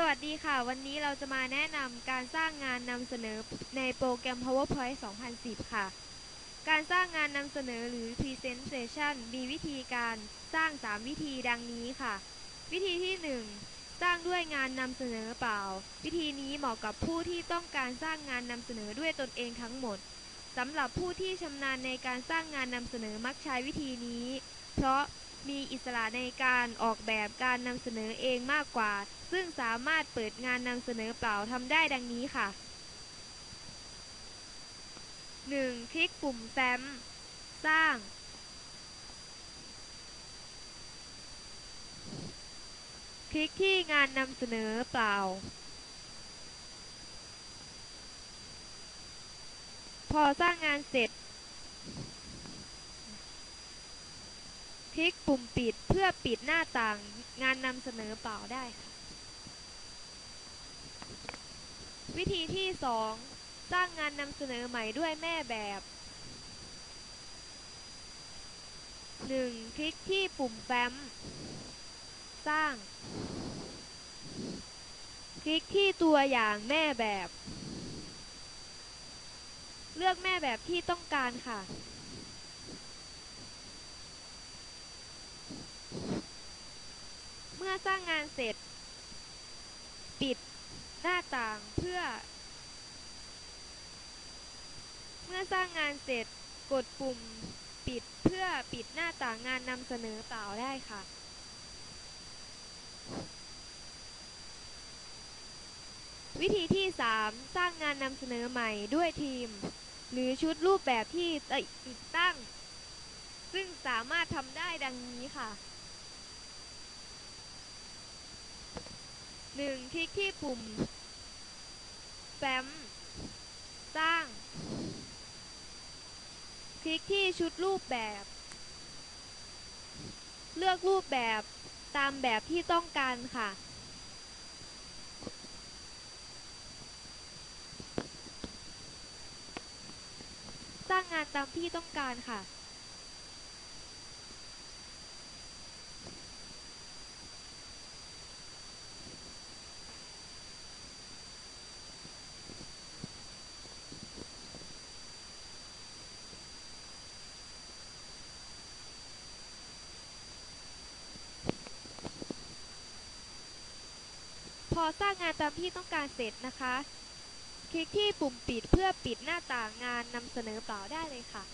สวัสดีค่ะ วันนี้เราจะมาแนะนำการสร้างงานนำเสนอในโปรแกรม PowerPoint 2010 ค่ะ การสร้างงานนำเสนอหรือ Presentation มีวิธีการสร้าง 3 วิธีดังนี้ค่ะ วิธีที่ 1 สร้างด้วยงานนำเสนอเปล่า วิธีนี้เหมาะกับผู้ที่ต้องการสร้างงานนำเสนอด้วยตนเองทั้งหมดสำหรับผู้ที่ชำนาญในการสร้างงานนำเสนอมักใช้วิธีนี้ เพราะ มีอิสระในการออกแบบการนำเสนอเองมากกว่า ซึ่งสามารถเปิดงานนำเสนอเปล่าทำได้ดังนี้ค่ะ 1. คลิกปุ่มแฟ้ม สร้าง คลิกที่งานนำเสนอเปล่า พอสร้างงานเสร็จ ลิกปุ่มปิดเพื่อปิดหน้าต่างงานนำเสนอเปล่าได้ค่ะ วิธีที่ 2 สร้างงานนำเสนอใหม่ด้วยแม่แบบ 1. คลิกที่ปุ่มแฟ้ม สร้าง คลิกที่ตัวอย่างแม่แบบ เลือกแม่แบบที่ต้องการค่ะ เมื่ อสร้างงานเสร็จ ปิดหน้าต่างเพื่อ เมื่อสร้างงานเสร็จกดปุ่มปิดเพื่อปิดหน้าต่างงานนำเสนอเปล่าได้ค่ะ วิธีที่ 3 สร้างงานนำเสนอใหม่ด้วยทีม หรือชุดรูปแบบที่ติดตั้ง ซึ่งสามารถทำได้ดังนี้ค่ะ 1. คลิกที่ปุ่มแฟ้มสร้าง คลิกที่ชุดรูปแบบ เลือกรูปแบบตามแบบที่ต้องการค่ะ สร้างงานตามที่ต้องการค่ะ พอสร้างงานตามที่ต้องการเสร็จนะคะ คลิกที่ปุ่มปิดเพื่อปิดหน้าต่างงานนำเสนอเปล่าได้เลยค่ะ